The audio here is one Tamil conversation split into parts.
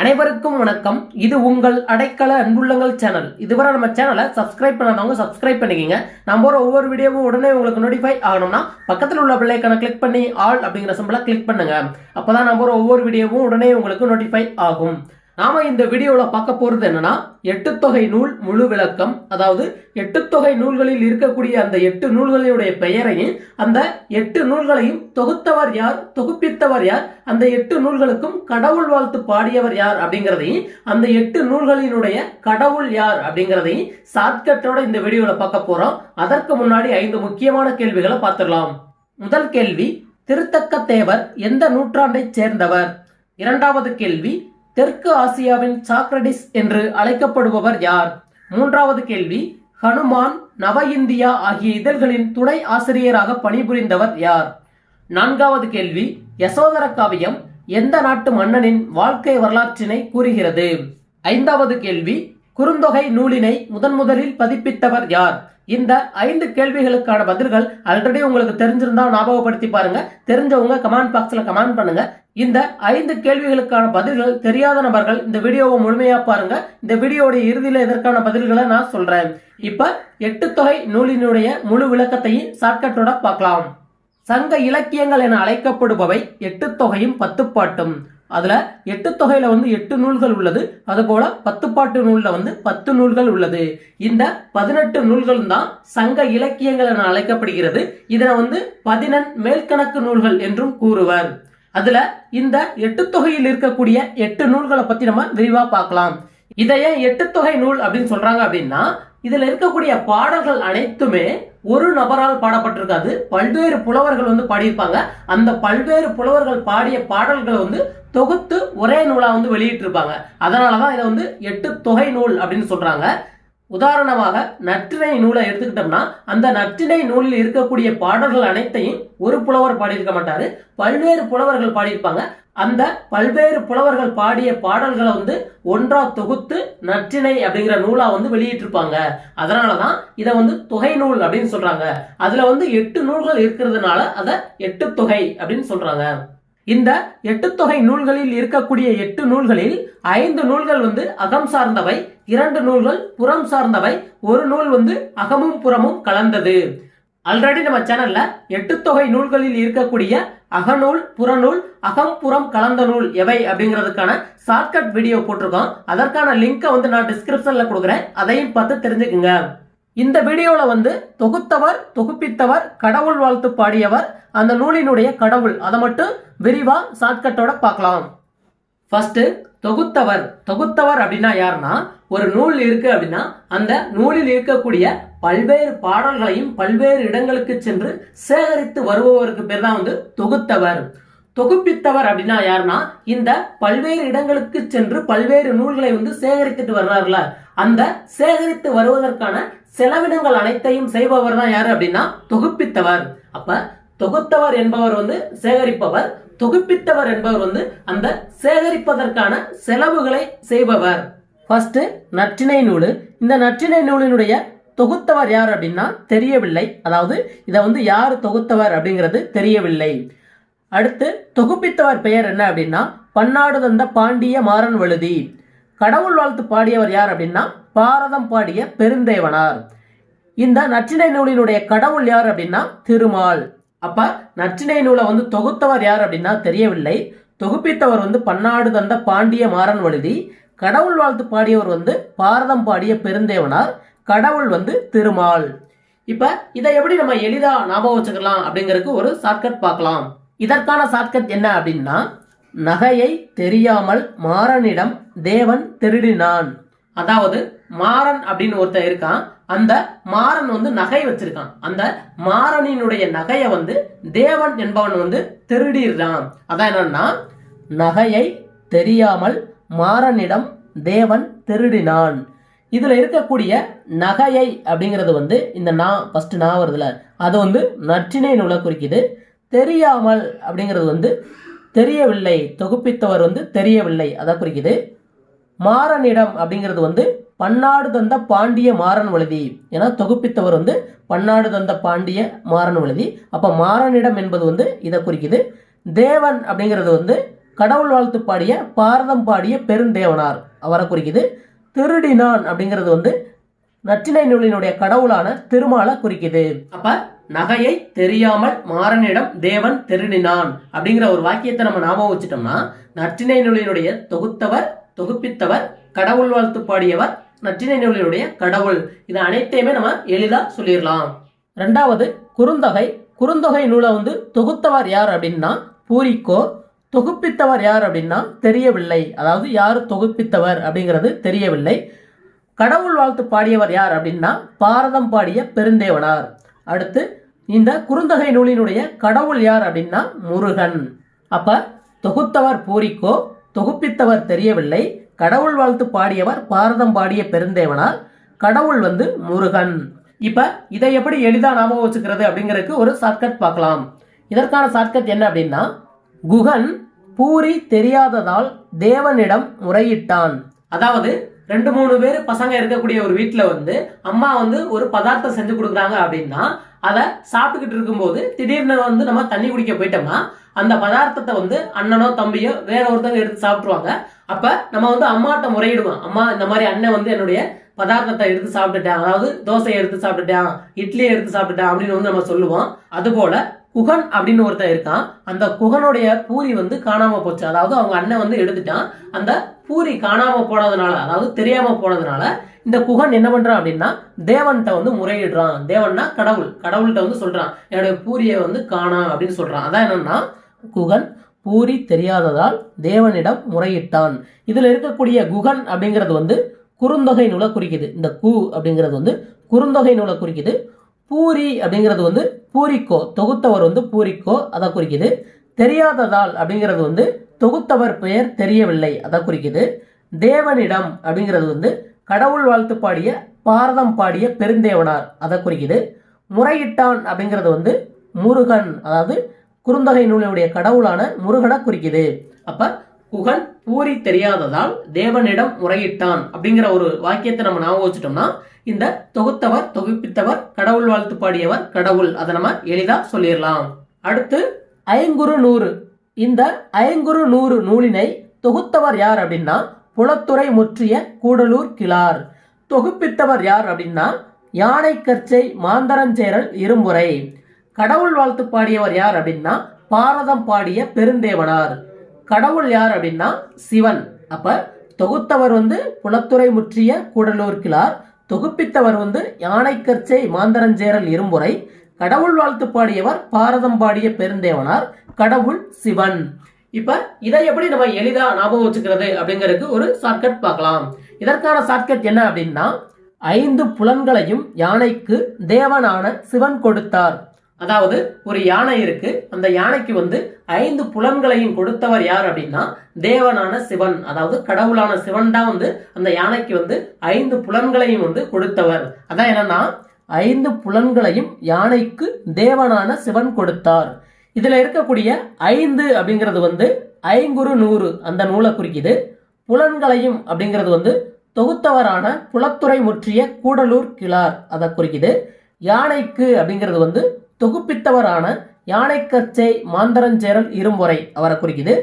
அனைவருக்கும் வணக்கம். இது உங்கள் அடைக்கல அன்புள்ளங்கள் சேனல் இதுவரை நம்ம சேனலை சப்ஸ்கிரைப் பண்ணாதவங்க சப்ஸ்கிரைப் பண்ணிக்கங்க. நம்ம ஒவ்வொரு வீடியோவும் உடனே உங்களுக்கு நோட்டிஃபை ஆகணும்னா பக்கத்தில் உள்ள பிள்ளைக்கான கிளிக் பண்ணி ஆல் அப்படிங்கிற சம்பளம் கிளிக் பண்ணுங்க. அப்போதான் நம்ம ஒவ்வொரு வீடியோவும் உடனே உங்களுக்கு நோட்டிஃபை ஆகும். நாம இந்த வீடியோவில் பார்க்க போறது என்னன்னா எட்டு தொகை நூல் முழு விளக்கம். அதாவது எட்டு தொகை நூல்களில் இருக்கக்கூடிய அந்த எட்டு நூல்களுடைய பெயரையும் அந்த எட்டு நூல்களையும் தொகுத்தவர் யார் தொகுப்பித்தவர் யார் அந்த எட்டு நூல்களுக்கும் கடவுள் வாழ்த்து பாடியவர் யார் அப்படிங்கிறதையும் அந்த எட்டு நூல்களினுடைய கடவுள் யார் அப்படிங்கிறதையும் சாட்கட்டோட இந்த வீடியோவில் பார்க்க போறோம். அதற்கு முன்னாடி ஐந்து முக்கியமான கேள்விகளை பார்த்துடலாம். முதல் கேள்வி திருத்தக்க தேவர் எந்த நூற்றாண்டைச் சேர்ந்தவர்? இரண்டாவது கேள்வி தெற்கு ஆசியாவின் சாக்ரடிஸ் என்று அழைக்கப்படுபவர் யார்? மூன்றாவது கேள்வி ஹனுமான் நவ இந்தியா ஆகிய இதழ்களின் துணை ஆசிரியராக பணிபுரிந்தவர் யார்? நான்காவது கேள்வி யசோதர காவியம் எந்த நாட்டு மன்னனின் வாழ்க்கை வரலாற்றினை கூறுகிறது? ஐந்தாவது கேள்வி குறுந்தொகை நூலினை முதன் முதலில் பதிப்பித்தவர் யார்? இந்த ஐந்து கேள்விகளுக்கான பதில்கள் ஆல்ரெடி உங்களுக்கு தெரிஞ்சிருந்தா ஞாபகப்படுத்தி பாருங்க. தெரிஞ்சவங்க கமெண்ட் பாக்ஸ்ல கமெண்ட் பண்ணுங்க. இந்த ஐந்து கேள்விகளுக்கான பதில்கள் தெரியாத நபர்கள் இந்த வீடியோவை முழுமையா பாருங்க. இந்த வீடியோடைய இறுதியில இதற்கான பதில்களை நான் சொல்றேன். இப்ப எட்டு தொகை நூலினுடைய முழு விளக்கத்தையும் ஷார்ட்கட்டோட பார்க்கலாம். சங்க இலக்கியங்கள் என அழைக்கப்படுபவை எட்டு தொகையும் பத்து பாட்டும் அதில் எட்டு தொகையில் வந்து எட்டு நூல்கள் உள்ளது. அதுபோல் பத்து பாட்டு நூலில் வந்து பத்து நூல்கள் உள்ளது. இந்த பதினெட்டு நூல்களும் தான் சங்க இலக்கியங்கள் என அழைக்கப்படுகிறது. இதனை வந்து பதினெண் மேல்கணக்கு நூல்கள் என்றும் கூறுவர். அதுல இந்த எட்டு தொகையில் இருக்கக்கூடிய எட்டு நூல்களை பத்தி நம்ம விரிவா பார்க்கலாம். இதை ஏன் எட்டு தொகை நூல் அப்படின்னு சொல்றாங்க அப்படின்னா இதில் இருக்கக்கூடிய பாடல்கள் அனைத்துமே ஒரு நபரால் பாடப்பட்டிருக்காது. பல்வேறு புலவர்கள் வந்து பாடியிருப்பாங்க. அந்த பல்வேறு புலவர்கள் பாடிய பாடல்களை வந்து தொகுத்து ஒரே நூலாக வந்து வெளியிட்டிருப்பாங்க. அதனாலதான் இதை வந்து எட்டு தொகை நூல் அப்படின்னு சொல்கிறாங்க உதாரணமாக நற்றிணை நூலை எடுத்துக்கிட்டோம்னா அந்த நற்றிணை நூலில் இருக்கக்கூடிய பாடல்கள் அனைத்தையும் ஒரு புலவர் பாடியிருக்க மாட்டாரு. பல்வேறு புலவர்கள் பாடியிருப்பாங்க. அந்த பல்வேறு புலவர்கள் பாடிய பாடல்களை வந்து ஒன்றா தொகுத்து நற்றினை அப்படிங்கிற நூலா வந்து வெளியிட்டிருப்பாங்க. அதனாலதான் இதை வந்து தொகை நூல் அப்படின்னு சொல்றாங்க. அதுல வந்து எட்டு நூல்கள் இருக்கிறதுனால அதை எட்டு தொகை அப்படின்னு சொல்றாங்க. இந்த எட்டு தொகை நூல்களில் இருக்கக்கூடிய எட்டு நூல்களில் ஐந்து நூல்கள் வந்து அகம் சார்ந்தவை இரண்டு நூல்கள் புறம் சார்ந்தவை ஒரு நூல் வந்து அகமும் புறமும் கலந்தது. ஆல்ரெடி நம்ம சேனல்ல எட்டு தொகை நூல்களில் இருக்கக்கூடிய அகநூல் புறநூல் அகம் புறம் கலந்த நூல் எவை அப்படிங்கிறதுக்கான ஷார்ட்கட் வீடியோ போட்டிருக்கோம். அதற்கான லிங்கை வந்து நான் டிஸ்கிரிப்ஷன்ல கொடுக்குறேன். அதையும் பார்த்து தெரிஞ்சுக்குங்க. இந்த வீடியோவில் வந்து தொகுத்தவர் தொகுப்பித்தவர் கடவுள் வாழ்த்து பாடியவர் அந்த நூலினுடைய கடவுள். அதை மட்டும் விரிவாக ஷார்ட்கட்டோட பார்க்கலாம். ஃபர்ஸ்ட் தொகுத்தவர். தொகுத்தவர் அப்படின்னா யாருன்னா ஒரு நூல் இருக்கு அப்படின்னா அந்த நூலில் இருக்கக்கூடிய பல்வேறு பாடல்களையும் பல்வேறு இடங்களுக்கு சென்று சேகரித்து வருபவருக்கு பேர் தான் வந்து தொகுத்தவர். தொகுப்பித்தவர் அப்படின்னா யாருன்னா இந்த பல்வேறு இடங்களுக்கு சென்று பல்வேறு நூல்களை வந்து சேகரித்துட்டு வர்றாருல. அந்த சேகரித்து வருவதற்கான செலவினங்கள் அனைத்தையும் செய்பவர் தான் யாரு அப்படின்னா தொகுப்பித்தவர். அப்ப தொகுத்தவர் என்பவர் வந்து சேகரிப்பவர். தொகுப்பித்தவர் என்பவர் வந்து அந்த சேகரிப்பதற்கான செலவுகளை செய்பவர். ஃபர்ஸ்ட் நற்றிணை நூல். இந்த நற்றினை நூலினுடைய தொகுத்தவர் யார் அப்படின்னா தெரியவில்லை. அதாவது இதை வந்து யார் தொகுத்தவர் அப்படிங்கிறது தெரியவில்லை. அடுத்து தொகுப்பித்தவர் பெயர் என்ன அப்படின்னா பன்னாடு தந்த பாண்டிய மாறன் வழுதி. கடவுள் வாழ்த்து பாடியவர் யார் அப்படின்னா பாரதம் பாடிய பெருந்தேவனார். இந்த நற்றிணை நூலினுடைய கடவுள் யார் அப்படின்னா திருமால். அப்ப நற்றிணை நூலை வந்து தொகுத்தவர் யார் அப்படின்னா தெரியவில்லை. தொகுப்பித்தவர் வந்து பன்னாடு தந்த பாண்டிய மாறன் வழுதி. கடவுள் வாழ்த்து பாடியவர் வந்து பாரதம் பாடிய பெருந்தேவனார். கடவுள் வந்து திருமால். இப்ப இதை எப்படி நம்ம எளிதா ஞாபகம் வச்சுக்கலாம் அப்படிங்கிறதுக்கு ஒரு ஷார்ட்கட் பார்க்கலாம். இதற்கான ஷார்ட்கட் என்ன அப்படின்னா நகையை தெரியாமல் மாறனிடம் தேவன் திருடினான். அதாவது மாறன் அப்படின்னு ஒருத்தன் இருக்கான். அந்த மாறன் வந்து நகை வச்சிருக்கான். அந்த மாறனினுடைய நகையை வந்து தேவன் என்பவன் வந்து திருடிடுறான். அதான் என்னன்னா நகையை தெரியாமல் மாறனிடம் தேவன் திருடினான். இதில் இருக்கக்கூடிய நகையை அப்படிங்கிறது வந்து இந்த நா ஃபஸ்ட்டு நா வருதுல. அது வந்து நற்றினை நூலை குறிக்குது. தெரியாமல் அப்படிங்கிறது வந்து தெரியவில்லை தொகுப்பித்தவர் வந்து தெரியவில்லை அதை குறிக்குது. மாறனிடம் அப்படிங்கிறது வந்து பன்னாடு தந்த பாண்டிய மாறன் வழுதி. ஏன்னா தொகுப்பித்தவர் வந்து பன்னாடு தந்த பாண்டிய மாறன் வழுதி. அப்போ மாறனிடம் என்பது வந்து இதை குறிக்குது. தேவன் அப்படிங்கிறது வந்து கடவுள் வாழ்த்து பாடிய பாரதம் பாடிய பெருந்தேவனார். அவரை குறிக்குது. திருடினான் அப்படிங்கிறது வந்து நற்றினை நூலினுடைய கடவுளான திருமாலை குறிக்குது. அப்ப நகையை தெரியாமல் மாறனிடம் தேவன் திருடினான் அப்படிங்கிற ஒரு வாக்கியத்தை நம்ம ஞாபகம் வச்சுட்டோம்னா நற்றினை நூலினுடைய தொகுத்தவர் தொகுப்பித்தவர் கடவுள் வாழ்த்து பாடியவர் நற்றினை நூலினுடைய கடவுள். இது அனைத்தையுமே நம்ம எளிதா சொல்லிடலாம். ரெண்டாவது குறுந்தொகை. குறுந்தொகை நூலை வந்து தொகுத்தவர் யார் அப்படின்னா பூரிக்கோ தொகுப்பித்தவர் யார் அப்படின்னா தெரியவில்லை. அதாவது யார் தொகுப்பித்தவர் அப்படிங்கிறது தெரியவில்லை. கடவுள் வாழ்த்து பாடியவர் யார் அப்படின்னா பாரதம் பாடிய பெருந்தேவனார். அடுத்து இந்த குறுந்தொகை நூலினுடைய கடவுள் யார் அப்படின்னா முருகன். அப்ப தொகுத்தவர் பூரிக்கோ தொகுப்பித்தவர் தெரியவில்லை. கடவுள் வாழ்த்து பாடியவர் பாரதம் பாடிய பெருந்தேவனார். கடவுள் வந்து முருகன். இப்ப இதை எப்படி எளிதா ஞாபகம் வச்சுக்கிறது அப்படிங்கிறதுக்கு ஒரு ஷார்ட்கட் பார்க்கலாம். இதற்கான ஷார்ட்கட் என்ன அப்படின்னா குகன் பூரி தெரியாததால் தேவனிடம் முறையிட்டான். அதாவது ரெண்டு மூணு பேர் பசங்க இருக்கக்கூடிய ஒரு வீட்டில் வந்து அம்மா வந்து ஒரு பதார்த்தம் செஞ்சு கொடுக்குறாங்க அப்படின்னா அதை சாப்பிட்டுக்கிட்டு இருக்கும்போது திடீர்னு வந்து நம்ம தண்ணி குடிக்க போயிட்டோம்னா அந்த பதார்த்தத்தை வந்து அண்ணனோ தம்பியோ வேற ஒருத்தவங்க எடுத்து சாப்பிட்ருவாங்க அப்ப நம்ம வந்து அம்மாட்ட முறையிடுவோம். அம்மா இந்த மாதிரி அண்ணன் வந்து என்னுடைய பதார்த்தத்தை எடுத்து சாப்பிட்டுட்டேன். அதாவது தோசையை எடுத்து சாப்பிட்டுட்டேன். இட்லியை எடுத்து சாப்பிட்டுட்டேன் அப்படின்னு வந்து நம்ம சொல்லுவோம். அதுபோல குகன் அப்படின்னு ஒருத்தன் இருக்கான். அந்த குகனுடைய பூரி வந்து காணாம போச்சு. அதாவது அவங்க அண்ணன் வந்து எடுத்துட்டான். அந்த பூரி காணாம போனதுனால அதாவது தெரியாம போனதுனால இந்த குகன் என்ன பண்றான் அப்படின்னா தேவன்கிட்ட வந்து முறையிடுறான். தேவன்னா கடவுள். கடவுள்கிட்ட வந்து சொல்றான். என்னுடைய பூரியை வந்து காணா அப்படின்னு சொல்றான். அதான் என்னன்னா குகன் பூரி தெரியாததால் தேவனிடம் முறையிட்டான். இதுல இருக்கக்கூடிய குகன் அப்படிங்கிறது வந்து குறுந்தொகை நூலை குறிக்குது. இந்த கு அப்படிங்கிறது வந்து குறுந்தொகை நூலை குறிக்குது. பூரி அப்படிங்கிறது வந்து பூரிக்கோ தொகுத்தவர் வந்து பூரிக்கோ அதை குறிக்குது. தெரியாததால் அப்படிங்கிறது வந்து தொகுத்தவர் பெயர் தெரியவில்லை அதை குறிக்குது. தேவனிடம் அப்படிங்கிறது வந்து கடவுள் வாழ்த்து பாடிய பாரதம் பாடிய பெருந்தேவனார் அதை குறிக்குது. முறையிட்டான் அப்படிங்கிறது வந்து முருகன் அதாவது குறுந்தகை நூலினுடைய கடவுளான முருகனை குறிக்குது. அப்ப குகன் பூரி தெரியாததால் தேவனிடம் முறையிட்டான் அப்படிங்கிற ஒரு வாக்கியத்தை நம்ம ஞாபகம் வச்சுட்டோம்னா இந்த தொகுத்தவர் தொகுப்பித்தவர் கடவுள் வாழ்த்து பாடியவர் கடவுள். அதை நம்ம எளிதா சொல்லிடலாம். அடுத்து ஐங்குறு நூறு. இந்த ஐங்குறு நூறு நூலினை தொகுத்தவர் யார் அப்படின்னா புலத்துறை முற்றிய கூடலூர் கிளார் தொகுப்பித்தவர் யார் அப்படின்னா யானை கற்சை மாந்தரஞ்சேரல் இரும்புரை. கடவுள் வாழ்த்து பாடியவர் யார் அப்படின்னா பாரதம் பாடிய பெருந்தேவனார். கடவுள் யார் அப்படின்னா சிவன். அப்ப தொகுத்தவர் வந்து புலத்துறை முற்றிய கூடலூர் கிளார் தொகுப்பித்தவர் வந்து யானைக்கற்சை மாந்தரஞ்சேரல் இரும்புரை கடவுள் வாழ்த்து பாடியவர் பாரதம் பாடிய பெருந்தேவனார் கடவுள் சிவன். இப்ப இதை எப்படி நம்ம எளிதா ஞாபகம் வச்சுக்கிறது அப்படிங்கிறதுக்கு ஒரு ஷார்ட்கட் பார்க்கலாம். இதற்கான ஷார்ட்கட் என்ன அப்படின்னா ஐந்து புலன்களையும் யானைக்கு தேவனான சிவன் கொடுத்தார். அதாவது ஒரு யானை இருக்கு. அந்த யானைக்கு வந்து ஐந்து புலன்களையும் கொடுத்தவர் யார் அப்படின்னா தேவனான சிவன். அதாவது கடவுளான சிவன் தான் வந்து அந்த யானைக்கு வந்து ஐந்து புலன்களையும் வந்து கொடுத்தவர். அதான் என்னன்னா ஐந்து புலன்களையும் யானைக்கு தேவனான சிவன் கொடுத்தார். இதுல இருக்கக்கூடிய ஐந்து அப்படிங்கிறது வந்து ஐங்குறு நூறு அந்த நூலை குறிக்குது. புலன்களையும் அப்படிங்கிறது வந்து தொகுத்தவரான புலத்துறை முற்றிய கூடலூர் கிளார் அதை குறிக்குது. யானைக்கு அப்படிங்கிறது வந்து தொகுப்பித்தவரான யானைக்கச்சை மாந்தரஞ்சேரல் இருமுறை அவரை குறிக்குது.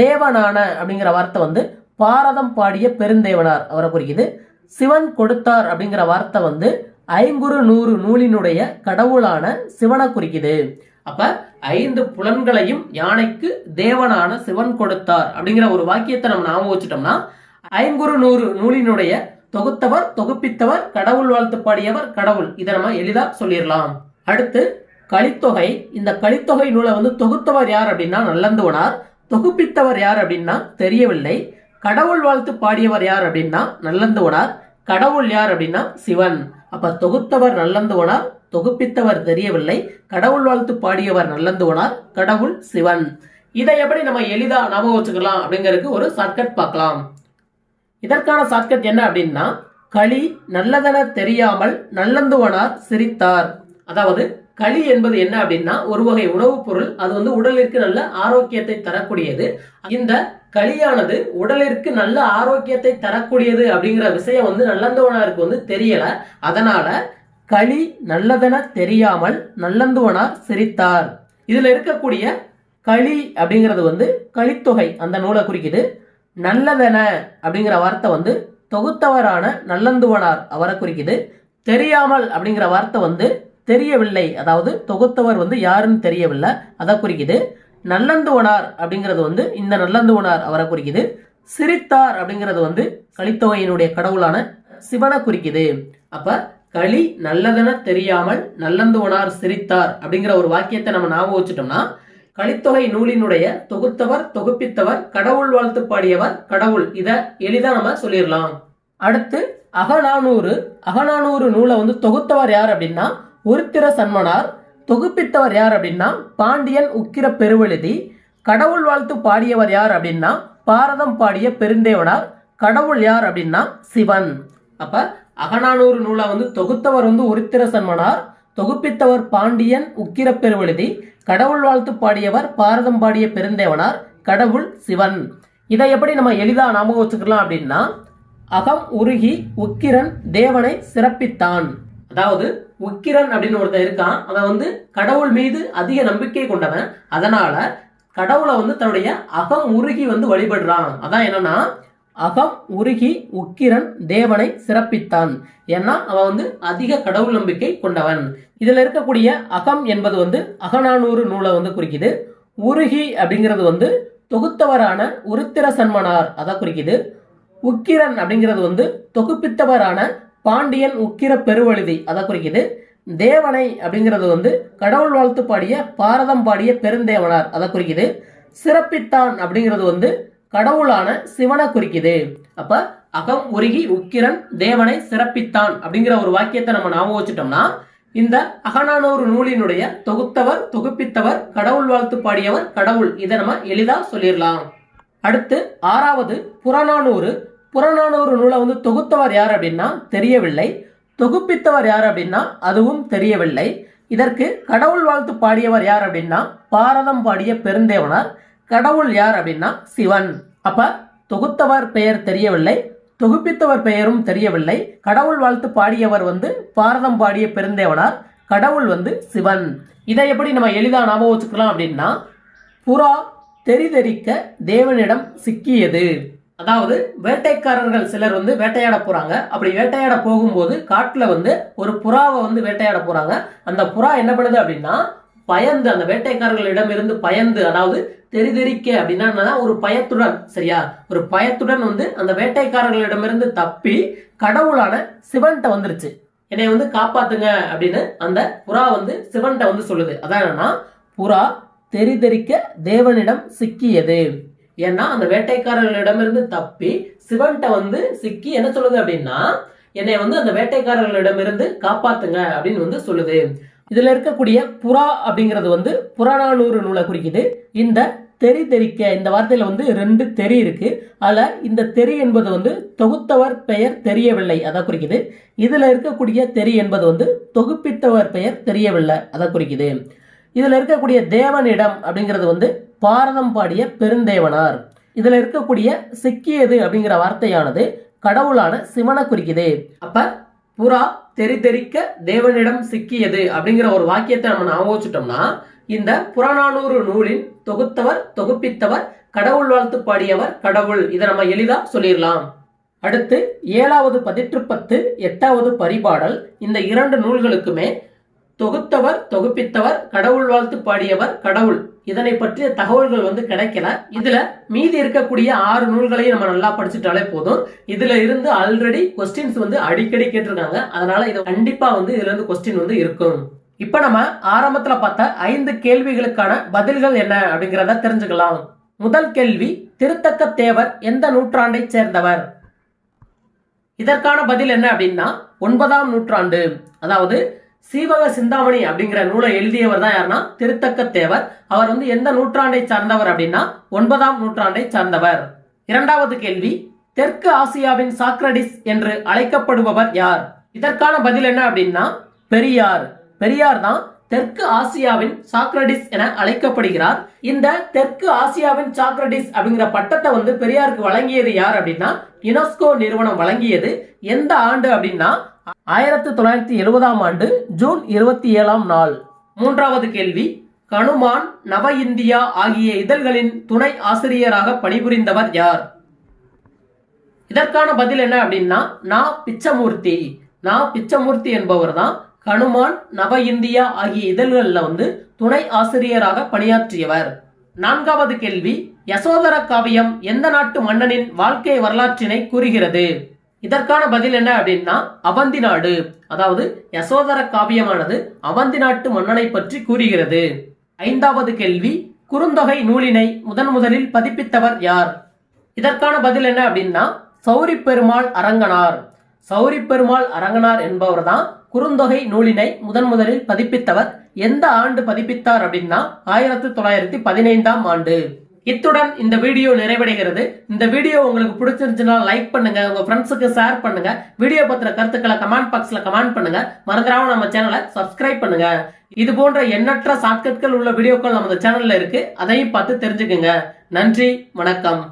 தேவனான அப்படிங்கிற வார்த்தை வந்து பாரதம் பாடிய பெருந்தேவனார் அவரை குறிக்குது. சிவன் கொடுத்தார் அப்படிங்கிற வார்த்தை வந்து ஐங்குறு நூறு நூலினுடைய கடவுளான சிவனை குறிக்குது. அப்ப ஐந்து புலன்களையும் யானைக்கு தேவனான சிவன் கொடுத்தார் அப்படிங்கிற ஒரு வாக்கியத்தை நம்ம ஞாபகம் வச்சுட்டோம்னா ஐங்குறு நூறு நூலினுடைய தொகுத்தவர் தொகுப்பித்தவர் கடவுள் வாழ்த்து பாடியவர் கடவுள். இதை நம்ம எளிதா சொல்லிடலாம். அடுத்து கலித்தொகை இந்த கலித்தொகை நூலை வந்து தொகுத்தவர் யார் அப்படின்னா நல்லந்துவனார். தொகுப்பித்தவர் யார் அப்படின்னா தெரியவில்லை. கடவுள் வாழ்த்து பாடியவர் யார் அப்படின்னா நல்லந்துவனார். கடவுள் யார் அப்படின்னா சிவன். அப்ப தொகுத்தவர் நல்லந்துவனார் தொகுப்பித்தவர் தெரியவில்லை. கடவுள் வாழ்த்து பாடியவர் நல்லந்துவனார் கடவுள் சிவன். இதை எப்படி நம்ம எளிதா ஞாபகம் வச்சுக்கலாம் அப்படிங்கிறதுக்கு ஒரு ஷார்ட்கட் பார்க்கலாம். இதற்கான ஷார்ட்கட் என்ன அப்படின்னா களி நல்லதென தெரியாமல் நல்லந்துவனார் சிரித்தார். அதாவது களி என்பது என்ன அப்படின்னா ஒரு வகை உணவுப் பொருள். அது வந்து உடலிற்கு நல்ல ஆரோக்கியத்தை தரக்கூடியது. இந்த களியானது உடலிற்கு நல்ல ஆரோக்கியத்தை தரக்கூடியது அப்படிங்கிற விஷயம் வந்து நல்லந்தவனாருக்கு வந்து தெரியல. அதனால களி நல்லதென தெரியாமல் நல்லந்துவனார் சிரித்தார். இதுல இருக்கக்கூடிய களி அப்படிங்கிறது வந்து களித்தொகை அந்த நூலை குறிக்குது. நல்லதென அப்படிங்கிற வார்த்தை வந்து தொகுத்தவரான நல்லந்துவனார் அவரை குறிக்குது. தெரியாமல் அப்படிங்கிற வார்த்தை வந்து தெரியவில்லை. அதாவது தொகுத்தவர் வந்து யாருன்னு தெரியவில்லை. அதை குறிக்குது. நல்லந்துவனார் அப்படிங்கிறது வந்து இந்த நல்லந்துவனார் அவரை குறிக்குது. சிரித்தார் அப்படிங்கிறது வந்து கலித்தொகையினுடைய கடவுளான சிவனை குறிக்குது. அப்ப களி நல்லதென தெரியாமல் நல்லந்துவனார் சிரித்தார் அப்படிங்கிற ஒரு வாக்கியத்தை நம்ம ஞாபகம் வச்சுட்டோம்னா கலித்தொகை நூலினுடைய தொகுத்தவர் தொகுப்பித்தவர் கடவுள் வாழ்த்து பாடியவர் கடவுள். இதை எளிதாக நம்ம சொல்லிடலாம். அடுத்து அகநானூறு. அகநானூறு நூலை வந்து தொகுத்தவர் யார் அப்படின்னா உருத்திர சன்மனார் தொகுப்பித்தவர் யார் அப்படின்னா பாண்டியன் உக்கிர பெருவெழுதி கடவுள் வாழ்த்து பாடியவர் யார் அப்படின்னா பாரதம் பாடிய பெருந்தேவனார் கடவுள் யார் அப்படின்னா சிவன். அப்ப அகநானூறு நூலை வந்து தொகுத்தவர் வந்து உருத்திர சன்மனார் தொகுப்பித்தவர் பாண்டியன் உக்கிர பெருவெழுதி கடவுள் வாழ்த்து பாடியவர் பாரதம் பாடிய பெருந்தேவனார் கடவுள் சிவன். இதை எப்படி நம்ம எளிதாக ஞாபகம் வச்சுக்கலாம் அப்படின்னா அகம் உருகி உக்கிரன் தேவனை சிறப்பித்தான். அதாவது உக்கிரன் அப்படின்னு ஒருத்தன் இருக்கான். அவன் வந்து கடவுள் மீது அதிக நம்பிக்கை கொண்டவன். அதனால கடவுளை வந்து தன்னுடைய அகம் உருகி வந்து வழிபடுறான். அதான் என்னன்னா அகம் உருகி உக்கிரன் தேவனை சிறப்பித்தான். ஏன்னா அவன் வந்து அதிக கடவுள் நம்பிக்கை கொண்டவன். இதுல இருக்கக்கூடிய அகம் என்பது வந்து அகநானூறு நூலை வந்து குறிக்குது. உருகி அப்படிங்கிறது வந்து தொகுத்தவரான உருத்திர சன்மனார் அதை குறிக்குது. உக்கிரன் அப்படிங்கிறது வந்து தொகுப்பித்தவரான பாண்டியன் உக்கிர பெருவழுதி. அதை குறிக்குது. தேவனை அப்படிங்கிறது வந்து கடவுள் வாழ்த்து பாடிய பாரதம் பாடிய பெருந்தேவனார். அதை குறிக்குது. சிறப்பித்தான் அப்படிங்கிறது வந்து கடவுளான சிவனை குறிக்குது. அப்ப அகம் உருகி உக்கிரன் தேவனை சிறப்பித்தான் அப்படிங்கிற ஒரு வாக்கியத்தை நம்ம ஞாபகம் வச்சுட்டோம்னா இந்த அகநானூறு நூலினுடைய தொகுத்தவர் தொகுப்பித்தவர் கடவுள் வாழ்த்து பாடியவர் கடவுள். இதை நம்ம எளிதா சொல்லிடலாம் அடுத்து ஆறாவது புறநானூறு புறநானூறு நூலை வந்து தொகுத்தவர் யார் அப்படின்னா தெரியவில்லை. தொகுப்பித்தவர் யார் அப்படின்னா அதுவும் தெரியவில்லை. இதற்கு கடவுள் வாழ்த்து பாடியவர் யார் அப்படின்னா பாரதம் பாடிய பெருந்தேவனார். கடவுள் யார் அப்படின்னா சிவன். அப்ப தொகுத்தவர் பெயர் தெரியவில்லை. தொகுப்பித்தவர் பெயரும் தெரியவில்லை. கடவுள் வாழ்த்து பாடியவர் வந்து பாரதம் பாடிய பெருந்தேவனார். கடவுள் வந்து சிவன். இதை எப்படி நம்ம எளிதாக ஞாபகம் வச்சுக்கலாம் அப்படின்னா புறா தெரிதெரிக்க தேவனிடம் சிக்கியது. அதாவது வேட்டைக்காரர்கள் சிலர் வந்து வேட்டையாட போறாங்க. அப்படி வேட்டையாட போகும்போது காட்டுல வந்து ஒரு புறாவை வந்து வேட்டையாட போறாங்க. அந்த புறா என்ன பண்ணுது அப்படின்னா பயந்து அந்த வேட்டைக்காரர்களிடம் இருந்து பயந்து அதாவது தெரிதெரிக்க அப்படின்னா ஒரு பயத்துடன் சரியா? ஒரு பயத்துடன் வந்து அந்த வேட்டைக்காரர்களிடமிருந்து தப்பி கடவுளான சிவன்கிட்ட வந்துருச்சு. என்னை வந்து காப்பாத்துங்க அப்படின்னு அந்த புறா வந்து சிவன்கிட்ட வந்து சொல்லுது. அதான் என்னன்னா புறா தெரிதெரிக்க தேவனிடம் சிக்கியது. ஏன்னா அந்த வேட்டைக்காரர்களிடமிருந்து தப்பி சிவன்கிட்ட வந்து சிக்கி என்ன சொல்லுது அப்படின்னா என்னை வந்து அந்த வேட்டைக்காரர்களிடமிருந்து காப்பாத்துங்க அப்படின்னு வந்து சொல்லுது. இதுல இருக்கக்கூடிய புறா அப்படிங்கிறது வந்து புறநானூறு நூலை குறிக்குது. இந்த தெரி தெரிக்க இந்த வார்த்தையில வந்து ரெண்டு தெரி இருக்கு. அதுல இந்த தெரி என்பது வந்து தொகுத்தவர் பெயர் தெரியவில்லை அதை குறிக்குது. இதுல இருக்கக்கூடிய தெரி என்பது வந்து தொகுப்பித்தவர் பெயர் தெரியவில்லை அதை குறிக்குது. இதில் இருக்கக்கூடிய தேவனிடம் அப்படிங்கிறது வந்து பாரதம் பாடிய பெருந்தேவனார். இதில் இருக்கக்கூடிய சிக்கியது அப்படிங்கிற வார்த்தையானது கடவுளான சிவனை குறிக்குது. அப்ப புறா தெரி தெரிக்க தேவனிடம் சிக்கியது அப்படிங்கிற ஒரு வாக்கியத்தை நம்ம ஞாபகம் இந்த புறநானூறு நூலின் தொகுத்தவர் தொகுப்பித்தவர் கடவுள் வாழ்த்து பாடியவர் கடவுள். இதை நம்ம எளிதா சொல்லிடலாம் அடுத்து ஏழாவது பதிற்றுப்பத்து எட்டாவது பரிபாடல். இந்த இரண்டு நூல்களுக்குமே தொகுத்தவர் தொகுப்பித்தவர் கடவுள் வாழ்த்து பாடியவர் கடவுள். இதனை பற்றிய தகவல்கள் வந்து கிடைக்கல. இதுல மீதி இருக்கக்கூடிய ஆறு நூல்களையும் நம்ம நல்லா படிச்சுட்டாலே போதும். இதுல இருந்து ஆல்ரெடி கொஸ்டின்ஸ் வந்து அடிக்கடி கேட்டிருக்காங்க. அதனால இது கண்டிப்பா வந்து இதுல இருந்து கொஸ்டின் வந்து இருக்கும். இப்ப நம்ம ஆரம்பத்துல பார்த்த ஐந்து கேள்விகளுக்கான பதில்கள் என்ன அப்படிங்கிறத தெரிஞ்சுக்கலாம். முதல் கேள்வி திருத்தக்க தேவர் எந்த நூற்றாண்டை சேர்ந்தவர்? இதற்கான பதில் என்ன அப்படின்னா ஒன்பதாம் நூற்றாண்டு. அதாவது சீவக சிந்தாமணி அப்படிங்கிற நூலை எழுதியவர் தான் யாருன்னா? திருத்தக்க தேவர் அவர் வந்து எந்த நூற்றாண்டை சார்ந்தவர் அப்படின்னா? ஒன்பதாம் நூற்றாண்டை சார்ந்தவர். இரண்டாவது கேள்வி தெற்கு ஆசியாவின் சாக்ரடிஸ் என்று அழைக்கப்படுபவர் யார்? இதற்கான பதில் என்ன அப்படின்னா பெரியார். பெரியார் தான் தெற்கு ஆசியாவின் சாக்ரடிஸ் என அழைக்கப்படுகிறார். இந்த தெற்கு ஆசியாவின் சாக்ரடிஸ் அப்படிங்கிற பட்டத்தை வந்து பெரியாருக்கு வழங்கியது யார் அப்படின்னா யுனெஸ்கோ நிறுவனம் வழங்கியது. எந்த ஆண்டு அப்படின்னா ஆயிரத்தி தொள்ளாயிரத்தி எழுபதாம் ஆண்டு ஜூன் இருபத்தி ஏழாம் நாள். மூன்றாவது கேள்வி கனுமான் நவ இந்தியா ஆகிய இதழ்களின் துணை ஆசிரியராக பணிபுரிந்தவர் யார்? இதற்கான பதில் என்ன அப்படின்னா நா. பிச்சமூர்த்தி. நா. பிச்சமூர்த்தி என்பவர் தான் கனுமான் நவ இந்தியா ஆகிய இதழ்களில் வந்து துணை ஆசிரியராக பணியாற்றியவர். நான்காவது கேள்வி யசோதர காவியம் எந்த நாட்டு மன்னனின் வாழ்க்கை வரலாற்றினை கூறுகிறது? இதற்கான பதில் என்ன அப்படின்னா அவந்தி நாடு. அதாவது யசோதர காவியமானது அவந்தி நாட்டு மன்னனை பற்றி கூறுகிறது. ஐந்தாவது கேள்வி குறுந்தொகை நூலினை முதன் முதலில் பதிப்பித்தவர் யார்? இதற்கான பதில் என்ன அப்படின்னா சௌரி பெருமாள் அரங்கனார். சௌரி பெருமாள் அரங்கனார் என்பவர் தான் குறுந்தொகை நூலினை முதன் முதலில் பதிப்பித்தவர். எந்த ஆண்டு பதிப்பித்தார் அப்படின்னா ஆயிரத்தி தொள்ளாயிரத்தி பதினைந்தாம் ஆண்டு. இத்துடன் இந்த வீடியோ நிறைவடைகிறது. இந்த வீடியோ உங்களுக்கு பிடிச்சிருந்துச்சுன்னா லைக் பண்ணுங்க உங்க ஃப்ரெண்ட்ஸுக்கு ஷேர் பண்ணுங்க. வீடியோ பத்திர கருத்துக்களை கமெண்ட் பாக்ஸ்ல கமெண்ட் பண்ணுங்க. மறந்துடாம நம்ம சேனலை சப்ஸ்கிரைப் பண்ணுங்க. இது போன்ற எண்ணற்ற ஷார்ட்கட்கள் உள்ள வீடியோக்கள் நம்ம சேனல்ல இருக்கு. அதையும் பார்த்து தெரிஞ்சுக்குங்க. நன்றி வணக்கம்.